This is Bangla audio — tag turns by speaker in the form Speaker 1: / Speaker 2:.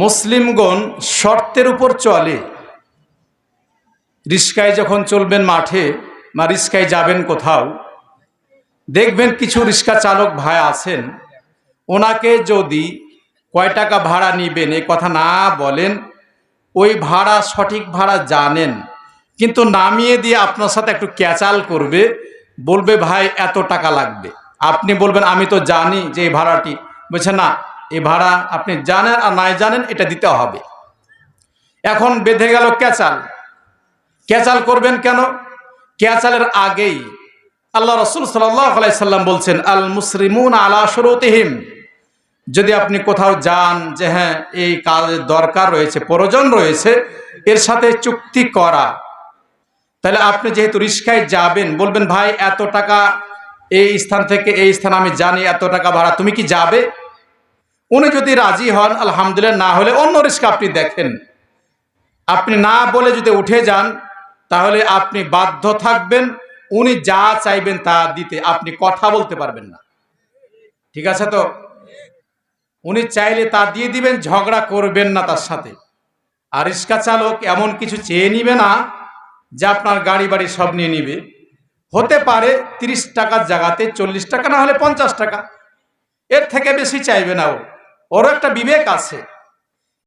Speaker 1: মুসলিমগণ শর্তের উপর চলে। রিস্কায় যখন চলবেন মাঠে, বা রিস্কায় যাবেন কোথাও, দেখবেন কিছু রিক্সা চালক ভাই আছেন। ওনাকে যদি কয় টাকা ভাড়া নিবেন এ কথা না বলেন, ওই ভাড়া সঠিক ভাড়া জানেন, কিন্তু নামিয়ে দিয়ে আপনার সাথে একটু ক্যাচাল করবে, বলবে, ভাই, এত টাকা লাগবে। আপনি বলবেন, আমি তো জানি যে ভাড়াটি। বলছে, না এই ভাড়া আপনি জানেন আর নাই জানেন, এটা দিতে হবে। এখন বেঁধে গেল ক্যাচাল। ক্যাচাল করবেন কেন? ক্যাচালের আগেই আল্লাহ রসুল সাল্লাম বলছেন, আল মুসরিমুন আলা শরুতিহিম। যদি আপনি কোথাও যান যে হ্যাঁ এই কাজের দরকার রয়েছে, প্রয়োজন রয়েছে, এর সাথে চুক্তি করা। তাহলে আপনি যেহেতু রিস্কায় যাবেন, বলবেন, ভাই, এত টাকা এই স্থান থেকে এই স্থান আমি জানি, এত টাকা ভাড়া, তুমি কি যাবে? উনি যদি রাজি হন, আলহামদুলিল্লাহ, না হলে অন্য রিস্কা আপনি দেখেন। আপনি না বলে যদি উঠে যান, তাহলে আপনি বাধ্য থাকবেন, উনি যা চাইবেন তা দিতে। আপনি কথা বলতে পারবেন না। ঠিক আছে তো? উনি চাইলে তা দিয়ে দিবেন, ঝগড়া করবেন না তার সাথে। আর রিক্সা চালক এমন কিছু চেয়ে নিবে না, যে আপনার গাড়ি বাড়ি সব নিয়ে নিবে। হতে পারে তিরিশ টাকার জায়গাতে চল্লিশ টাকা, না হলে পঞ্চাশ টাকা। এর থেকে বেশি চাইবে না ও। ওরও একটা বিবেক আছে।